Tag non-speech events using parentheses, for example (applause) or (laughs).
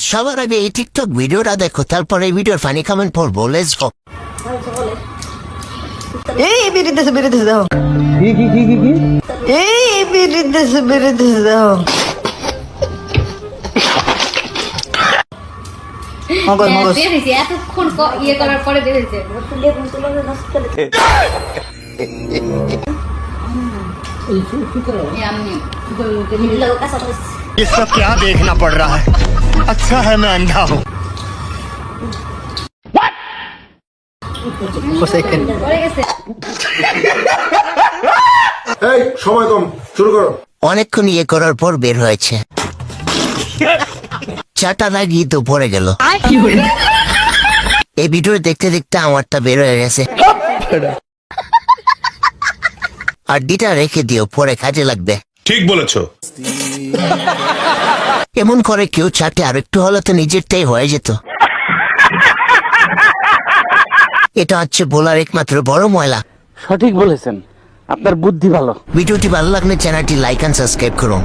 সবার আগে এই টিকটক ভিডিওটা দেখো তারপরে এই ভিডিওর ফানি কমেন্ট পড়বো লেটস গো এই বেরিতেছে বেরিতেছে দাও এই বেরিতেছে বেরিতেছে দাও মগজ মগজ বের হয়েছে এতক্ষণ ক- ইয়ে করার পরে বের হয়েছে এই আমি ये सब क्या देखना पड़ रहा है अच्छा है मैं अंधा हूँ পড়ে গেছে এই সময় কম শুরু করো অনেকক্ষণ ইয়ে করার পর বের হয়েছে চাটা লাগিয়ে তো পড়ে গেল এই ভিডিও দেখতে দেখতে আমারটা বের হয়ে গেছে (laughs) আর ডিটা রেখে দিও পরে কাজে লাগবে ঠিক বলেছো এমন করে কেউ চাটে আর একটু হলে তো নিজেরটাই হয়ে যেত। এটা হচ্ছে বলার একমাত্র বড় ময়লা। সঠিক বলেছেন। আপনার বুদ্ধি ভালো। ভিডিওটি ভালো লাগলে চ্যানেলটি লাইক অ্যান্ড সাবস্ক্রাইব করুন।